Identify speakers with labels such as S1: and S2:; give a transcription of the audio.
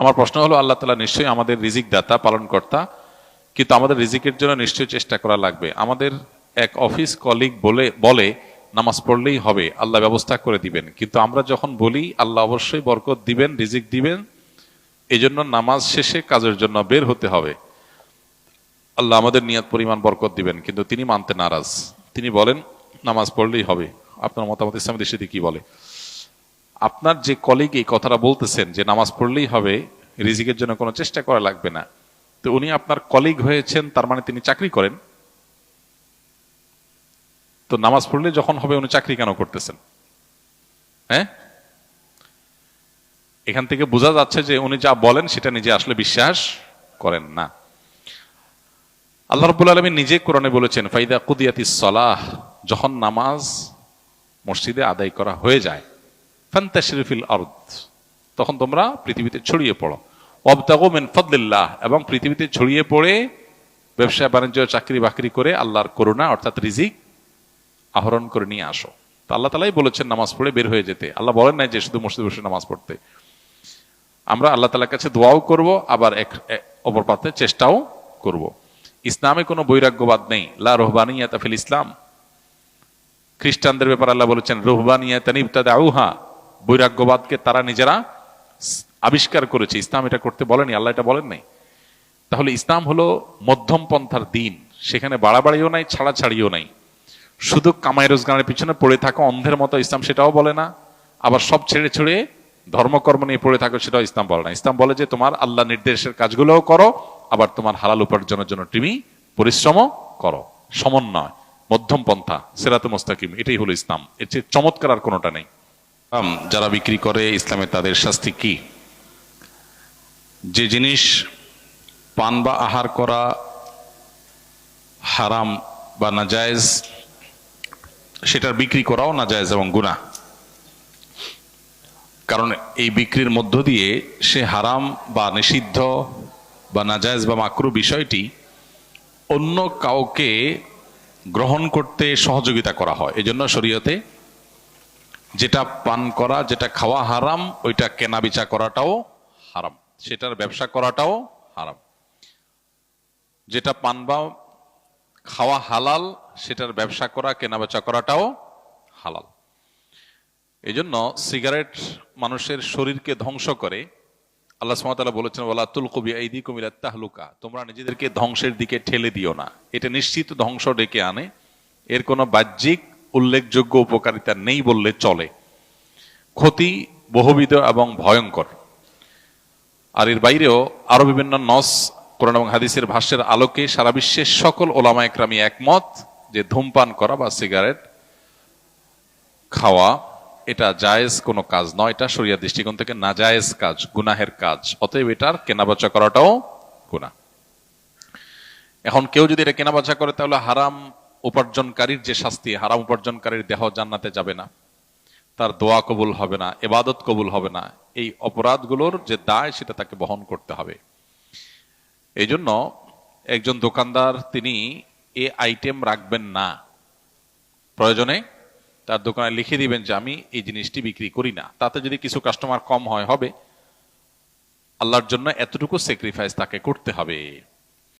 S1: আমার প্রশ্ন হলো, আল্লাহ তালা নিশ্চয়ই আমাদের রিজিক দাতা পালনকর্তা, কিন্তু আমাদের রিজিকের জন্য নিশ্চয়ই চেষ্টা করা লাগবে। আমাদের এক অফিস কলিগ বলে বলে নামাজ পড়লেই হবে, আল্লাহ ব্যবস্থা করে দিবেন। কিন্তু আমরা যখন বলি, আল্লাহ অবশ্যই বরকত দিবেন, রিজিক দিবেন এই জন্য নামাজ শেষে কাজের জন্য বের হতে হবে। আল্লাহ আমাদের নিয়াত পরিমাণ বরকত দিবেন, কিন্তু তিনি মানতে নারাজ। তিনি বলেন, নামাজ পড়লেই হবে। আপনার মতামত ইসলামী দৃষ্টিতে কি বলে? আপনার যে কলিগ এই কথাটা বলতেছেন যে নামাজ পড়লেই হবে, রিজিকের জন্য কোনো চেষ্টা করা লাগবে না। তো উনি আপনার কলিগ হয়েছেন, তার মানে তিনি চাকরি করেন। তো নামাজ পড়লে যখন হবে উনি চাকরি কেন করতেছেন? হ্যাঁ? এখান থেকে বোঝা যাচ্ছে যে উনি যা বলেন সেটা নিজে আসলে বিশ্বাস করেন না। আল্লাহ রব্বুল আলমী নিজে কোরআনে বলেছেন, ফাইদা কুদিয়াতি সলাহ যখন নামাজ মসজিদে আদায় করা হয়ে যায় আরদ। তখন তোমরা পৃথিবীতে ছড়িয়ে পড়ো। অবতাগো মেন ফদলিল্লাহ, এবং পৃথিবীতে ছড়িয়ে পড়ে ব্যবসা, বাণিজ্য, চাকরি, বাকরি করে আল্লাহর করুণা, অর্থাৎ রিজিক আহরণ করে নিয়ে আসো। তো আল্লাহ তালাই বলেছেন নামাজ পড়ে বের হয়ে যেতে। আল্লাহ বলেন নাই যে শুধু মসজিদে বসে নামাজ পড়তে। আমরা আল্লাহ তালার কাছে দোয়াও করব, আবার এক অপর পাতে চেষ্টাও করব। ইসলামে কোনো বৈরাগ্যবাদ নেই। লা রোহবানিয়া তাফিল ইসলাম। খ্রিস্টানদের ব্যাপারে আল্লাহ বলেছেন রহবানিয়া তানিবতাদা আউহা বৈরাগ্যবাদকে তারা নিজেরা আবিষ্কার করেছে। ইসলাম এটা করতে বলেনি, আল্লাহ এটা বলেন নাই। তাহলে ইসলাম হলো মধ্যম পন্থার দিন। সেখানে বাড়াবাড়িও নাই, ছাড়াছাড়িও নাই। শুধু কামাই রোজগারের পিছনে পড়ে থাকা অন্ধের মতো ইসলাম সেটাও বলে না। আবার সব ছেড়ে ছেড়ে ধর্মকর্ম নিয়ে পড়ে থাকো সেটাও ইসলাম বলে না। ইসলাম বলে যে, তোমার আল্লাহ নির্দেশের কাজগুলোও করো, আবার তোমার হালাল উপার্জনের জন্য তুমি পরিশ্রম করো। সমন্বয়, মধ্যম পন্থা সেরাতে মোস্তাকিম, এটাই হলো ইসলাম। এর চেয়ে চমৎকার আর কোনোটা নেই। আম, যারা বিক্রি করে ইসলামে তাদের শাস্তি কি? যে জিনিস পান বা আহার করা হারাম বা নাজায়েজ সেটার বিক্রি করাও নাজায়েজ এবং গুনাহ। কারণ এই বিক্রির মধ্য দিয়ে সে হারাম বা নিষিদ্ধ বা নাজায়েজ বা মাকরু বিষয়টি অন্য কাউকে গ্রহণ করতে সহযোগিতা করা হয়। এজন্য শরীয়তে যেটা পান করা, যেটা খাওয়া হারাম, ওইটা কেনা বেচা করাটাও হারাম। সেটার ব্যবসা করাটাও হারাম। যেটা পান বা খাওয়া হালাল, সেটার ব্যবসা করা, কেনা বেচা করাটাও হালাল। এই জন্য সিগারেট মানুষের শরীরকে ধ্বংস করে। আল্লাহ সুমাতালা বলেছেন ওলা তুল কবি এইদি কুমিলা তাহলুকা। তোমরা নিজেদেরকে ধ্বংসের দিকে ঠেলে দিও না। এটা নিশ্চিত ধ্বংস ডেকে আনে। এর কোনো বাহ্যিক উল্লেখযোগ্য উপকারিতা নেই বললে চলে। ক্ষতি বহুবিধ এবং ভয়ঙ্কর। আর এর বাইরেও আরও বিভিন্ন নস, কোরআন এবং হাদিসের ভাষ্যের আলোকে সারা বিশ্বের সকল ওলামা একরামি একমত যে ধূমপান করা বা সিগারেট খাওয়া, এটা জায়েজ কোনো কাজ নয়। এটা শরিয়া দৃষ্টিকোণ থেকে নাজায়েজ কাজ, গুনাহের কাজ। অতএব এটার কেনাবেচা করাটাও গুনাহ। এখন কেউ যদি এটা কেনাবেচা করে, তাহলে হারাম উপার্জনকারীর যে শাস্তি, হারাম উপার্জনকারীর দেহ জান্নাতে যাবে না। তার দোয়া কবুল হবে না এবাদত কবুল হবে না। এই অপরাধগুলোর যে দায়, সেটা তাকে বহন করতে হবে। এই জন্য একজন দোকানদার, তিনি এ আইটেম রাখবেন না। প্রয়োজনে তার দোকানে লিখে দিবেন যে, আমি এই জিনিসটি বিক্রি করি না। তাতে যদি কিছু কাস্টমার কম হয়, হবে। আল্লাহর জন্য এতটুকু স্যাক্রিফাইস তাকে করতে হবে।